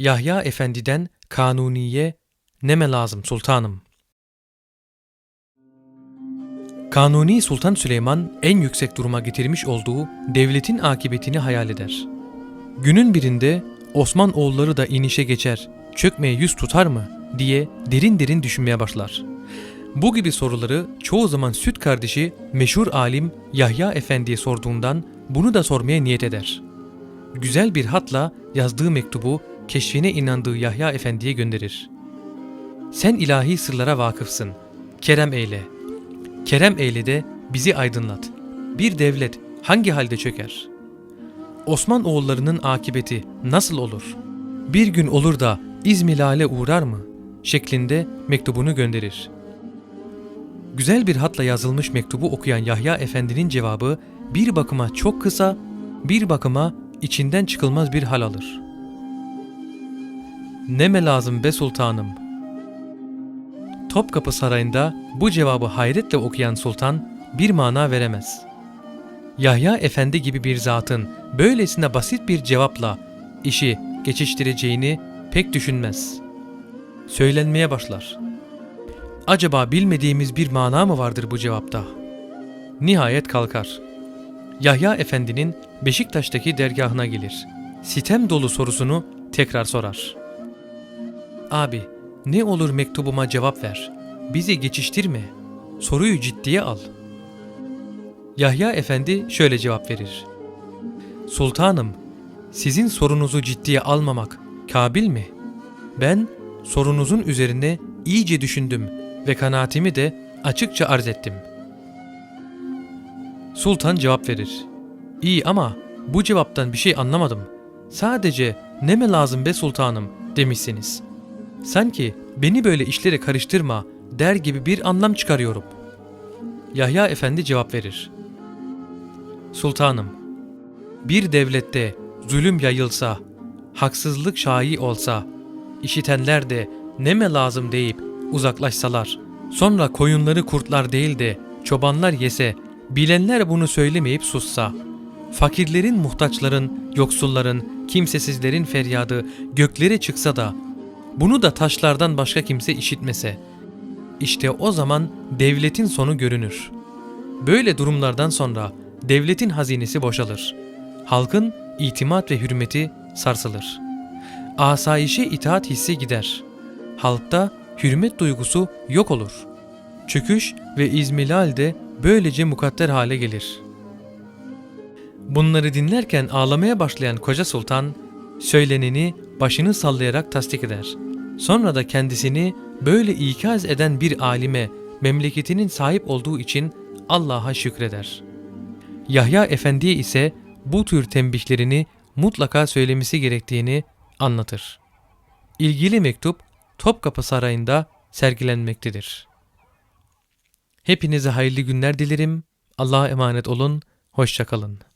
Yahya Efendi'den Kanuni'ye neme lazım sultanım. Kanuni Sultan Süleyman en yüksek duruma getirmiş olduğu devletin akıbetini hayal eder. Günün birinde Osman oğulları da inişe geçer, çökmeye yüz tutar mı diye derin derin düşünmeye başlar. Bu gibi soruları çoğu zaman süt kardeşi meşhur alim Yahya Efendi'ye sorduğundan bunu da sormaya niyet eder. Güzel bir hatla yazdığı mektubu keşfine inandığı Yahya Efendi'ye gönderir. Sen ilahi sırlara vakıfsın. Kerem eyle. Kerem eyle de bizi aydınlat. Bir devlet hangi halde çöker? Osman oğullarının akibeti nasıl olur? Bir gün olur da İzmilal'e uğrar mı? şeklinde mektubunu gönderir. Güzel bir hatla yazılmış mektubu okuyan Yahya Efendi'nin cevabı bir bakıma çok kısa, bir bakıma içinden çıkılmaz bir hal alır. Neme lazım be sultanım? Topkapı Sarayı'nda bu cevabı hayretle okuyan sultan bir mana veremez. Yahya Efendi gibi bir zatın böylesine basit bir cevapla işi geçiştireceğini pek düşünmez. Söylenmeye başlar. Acaba bilmediğimiz bir mana mı vardır bu cevapta? Nihayet kalkar. Yahya Efendi'nin Beşiktaş'taki dergahına gelir. Sitem dolu sorusunu tekrar sorar. Abi, ne olur mektubuma cevap ver. Bizi geçiştirme. Soruyu ciddiye al. Yahya Efendi şöyle cevap verir. Sultanım, sizin sorunuzu ciddiye almamak kabil mi? Ben sorunuzun üzerine iyice düşündüm ve kanaatimi de açıkça arz ettim. Sultan cevap verir. İyi ama bu cevaptan bir şey anlamadım. Sadece ne mi lazım be sultanım demişsiniz. Sanki beni böyle işlere karıştırma der gibi bir anlam çıkarıyorum. Yahya Efendi cevap verir. Sultanım, bir devlette zulüm yayılsa, haksızlık şai olsa, işitenler de neme lazım deyip uzaklaşsalar, sonra koyunları kurtlar değil de çobanlar yese, bilenler bunu söylemeyip sussa, fakirlerin, muhtaçların, yoksulların, kimsesizlerin feryadı göklere çıksa da, bunu da taşlardan başka kimse işitmese, işte o zaman devletin sonu görünür. Böyle durumlardan sonra devletin hazinesi boşalır. Halkın itimat ve hürmeti sarsılır. Asayişe itaat hissi gider. Halkta hürmet duygusu yok olur. Çöküş ve izmilal de böylece mukadder hale gelir. Bunları dinlerken ağlamaya başlayan koca sultan söyleneni başını sallayarak tasdik eder. Sonra da kendisini böyle ikaz eden bir alime memleketinin sahip olduğu için Allah'a şükreder. Yahya Efendi'ye ise bu tür tembihlerini mutlaka söylemesi gerektiğini anlatır. İlgili mektup Topkapı Sarayı'nda sergilenmektedir. Hepinize hayırlı günler dilerim. Allah'a emanet olun. Hoşçakalın.